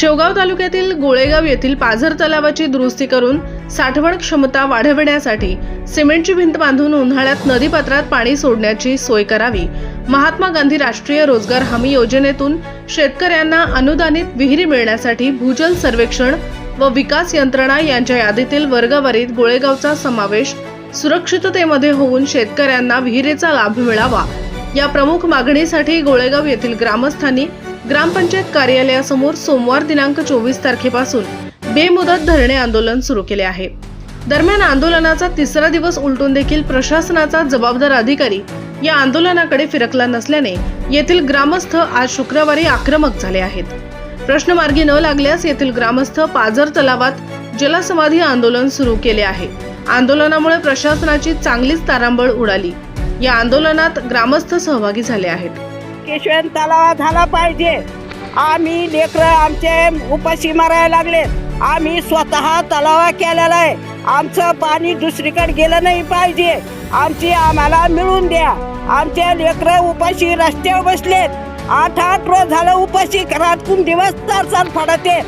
शेवगाव तालुक्यातील गोळेगाव येथील पाझर तलावाची दुरुस्ती करून साठवण क्षमता वाढविण्यासाठी सिमेंटची भिंत बांधून उन्हाळ्यात नदीपात्रात पाणी सोडण्याची सोय करावी. महात्मा गांधी राष्ट्रीय रोजगार हमी योजनेतून शेतकऱ्यांना अनुदानित विहिरी मिळण्यासाठी भूजल सर्वेक्षण व विकास यंत्रणा यांच्या यादीतील वर्गवारीत गोळेगावचा समावेश सुरक्षिततेमध्ये होऊन शेतकऱ्यांना विहिरीचा लाभ मिळावा. या प्रमुख मागणीसाठी गोळेगाव येथील ग्रामस्थांनी ग्रामपंचायत कार्यालयासमोर सोमवार दिनांक चोवीस तारखेपासून बेमुदत धरणे आंदोलन सुरू केले आहे. दरम्यान आंदोलनाचा तिसरा दिवस उलटून देखील प्रशासनाचा जबाबदार अधिकारी या आंदोलनाकडे फिरकला नसल्याने येथील ग्रामस्थ आज शुक्रवारी आक्रमक झाले आहेत. प्रश्न मार्गी न लागल्यास येथील ग्रामस्थ पाझर तलावात जलसमाधी आंदोलन सुरू केले आहे. आंदोलनामुळे प्रशासनाची चांगलीच तारांबळ उडाली. या आंदोलनात ग्रामस्थ सहभागी झाले आहेत. केशवन तलावा झाला पाहिजे. आम्ही लेकरं आमचे उपाशी मारायला लागले. आम्ही स्वतः तलावा केलेला आहे. आमचं पाणी दुसरीकडे गेलं नाही पाहिजे. आमची आम्हाला मिळून द्या. आमचे लेकरं उपाशी रस्त्यावर बसलेत. आठ आठ रोज झालं उपाशी घरातून दिवस चार चार फडते.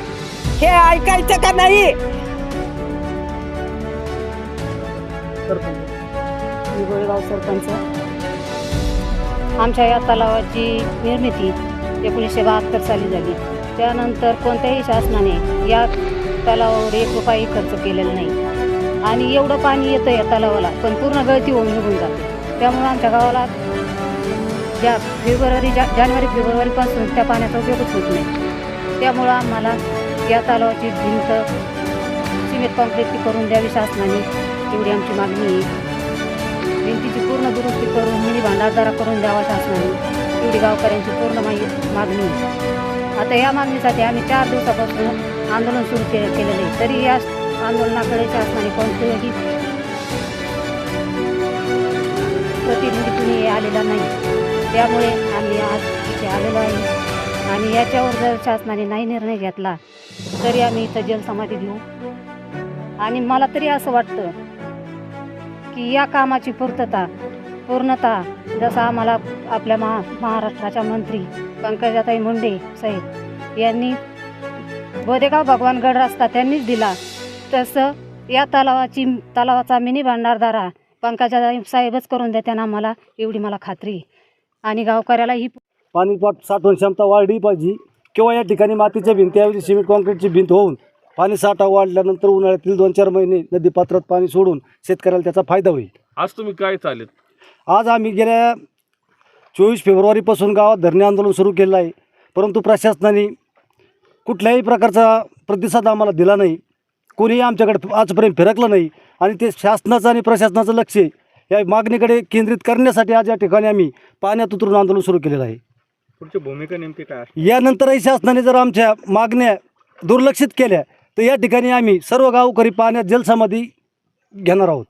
हे ऐकायचं का नाही? सरपंच. आमच्या या तलावाची निर्मिती एकोणीसशे बहात्तर साली झाली. त्यानंतर कोणत्याही शासनाने या तलावावर एक रुपयाही खर्च केलेला नाही. आणि एवढं पाणी येतं या तलावाला पण पूर्ण गळती होऊन निघून जाते. त्यामुळं आमच्या गावाला ज्या फेब्रुवारी जा जानेवारी फेब्रुवारीपासून त्या पाण्याचा उपयोगच होत नाही. त्यामुळं आम्हाला या तलावाची भिंत सिमेंट कॉन्क्रीटची करून द्यावी शासनाने. एवढी आमची मागणी आहे. भिंतीची पूर्ण दुरुस्ती करून भांडारदारा करून द्यावा शासनाने. एवढी गावकऱ्यांची पूर्ण माहिती मागणी. आता या मागणीसाठी आम्ही चार दिवसापासून आंदोलन सुरू के केलेलं. आहे तरी या आंदोलनाकडे शासनाने कोणतेही प्रतिनिधी कुणी आलेला नाही. त्यामुळे आम्ही आज इथे आलेलो आहे. आणि याच्यावर जर शासनाने नाही निर्णय घेतला तरी आम्ही इथं जलसमाधी घेऊ. आणि मला तरी असं वाटतं की या कामाची पूर्तता पूर्णता जसं आम्हाला आपल्या महा महाराष्ट्राच्या मंत्री पंकजाताई मुंडे साहेब यांनी बोदेगाव भगवानगड रस्ता त्यांनीच दिला. तसं या तलावाची तलावाचा मिनी भांडारदारा पंकजाताई साहेबच करून देत्यानं आम्हाला एवढी मला खात्री. आणि गावकऱ्याला ही पाणी पाट साठवण क्षमता वाढली पाहिजे किंवा या ठिकाणी मातीच्या भिंतीऐवजी सिमेंट कॉन्क्रीटची भिंत होऊन पाणी साठा वाढल्यानंतर उन्हाळ्यातील दोन चार महिने नदीपात्रात पाणी सोडून शेतकऱ्याला त्याचा फायदा होईल. आज तुम्ही काय चालेल आज आम्ही गेल्या चोवीस फेब्रुवारीपासून गावात धरणे आंदोलन सुरू केलं आहे. परंतु प्रशासनाने कुठल्याही प्रकारचा प्रतिसाद आम्हाला दिला नाही. कोणीही आमच्याकडे आजपर्यंत फिरकलं नाही. आणि ते शासनाचं आणि प्रशासनाचं लक्ष या मागणीकडे केंद्रित करण्यासाठी आज या ठिकाणी आम्ही पाण्यात उतरून आंदोलन सुरू केलेलं आहे. पुढची भूमिका नेमकी काय? यानंतरही शासनाने जर आमच्या मागण्या दुर्लक्षित केल्या तर या ठिकाणी आम्ही सर्व गावकरी पाण्यात जलसमाधी घेणार आहोत.